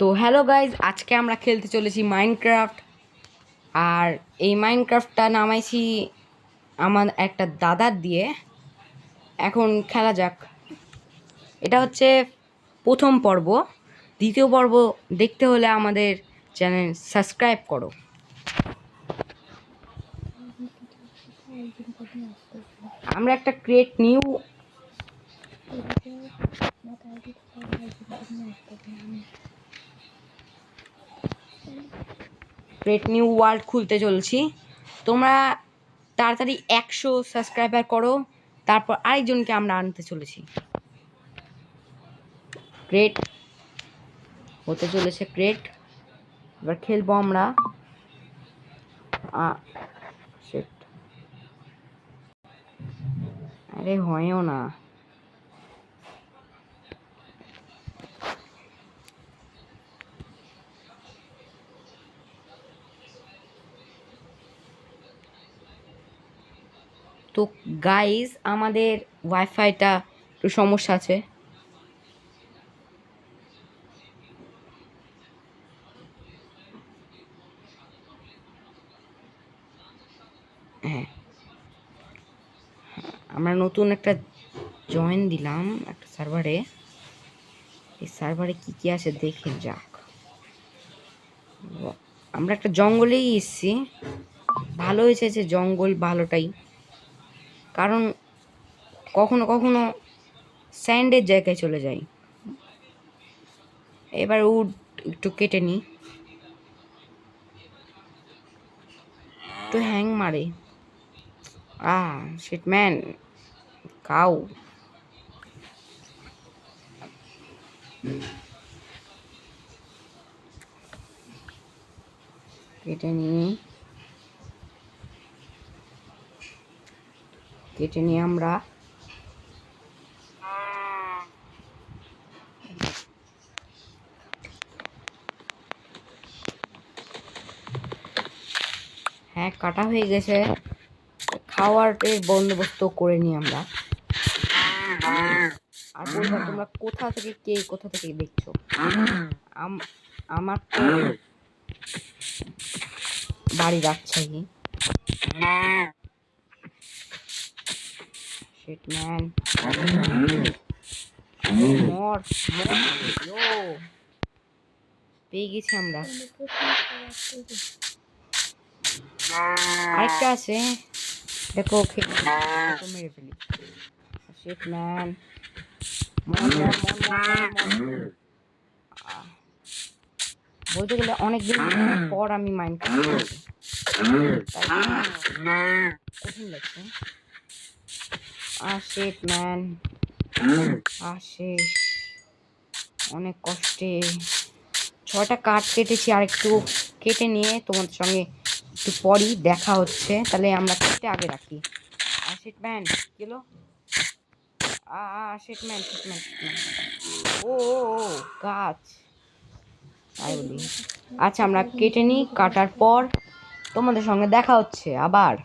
তো hello guys, আজকে আমরা খেলতে চলেছি মাইনক্রাফট আর এই মাইনক্রাফটটা নামাইছি আমার একটা দাদার দিয়ে। এখন খেলা যাক। এটা হচ্ছে প্রথম পর্ব। দ্বিতীয় পর্ব দেখতে হলে আমাদের চ্যানেল সাবস্ক্রাইব করো। আমরা একটা create new create new world খুলতে চলছি। তোমরা তাড়াতাড়ি একশো সাবস্ক্রাইবার করো, তারপর আরেকজনকে আমরা আনতে চলেছি। গ্রেট হতে চলেছে গ্রেট এবার খেলব আমরা। আরে হয়ও না। তো গাইজ আমাদের ওয়াইফাইটা একটু সমস্যা আছে। হ্যাঁ। আমরা নতুন একটা জয়েন দিলাম একটা সার্ভারে এই সার্ভারে কি কি আছে দেখে যাক। আমরা একটা জঙ্গলেই এসেছি। ভালো হয়েছে যে জঙ্গল ভালোটাই। কারণ কখনো কখনো স্যান্ডের জায়গায় চলে যাই। এবার উড একটু কেটে নিই। একটু হ্যাং মারে। আ শিট ম্যান কাউ কেটে নিই। কেটে নিয়ে আমরা হ্যাঁ কাটা হয়ে গেছে। খাওয়ার বন্দোবস্ত করে নিই আমরা। আর বলবা তোমরা কোথা থেকে কে কোথা থেকে দেখছ? আম- আমার তো বাড়ি রাজশাহী Shit, man. মর মর yo. পেয়ে গেছি আমরা। আরেকটা আছে। দেখো ওকে। মেরে ফেলি শিট ম্যান বলতে গেলে অনেকদিন পর আমি মাইন্ড কঠিন লাগছে। আর শিট ম্যান আর শেষ। অনেক কষ্টে। ছটা কাঠ কেটেছি আর একটু কেটে নিয়ে তোমাদের সঙ্গে একটু পরই দেখা হচ্ছে। তাহলে আমরা কেটে আগে রাখি। আর শিট ম্যান গেলো আ শিট ম্যান শিট ম্যান ও গাছ। তাই বলি। আচ্ছা আমরা কেটে নিই কাটার পর তোমাদের সঙ্গে দেখা হচ্ছে আবার।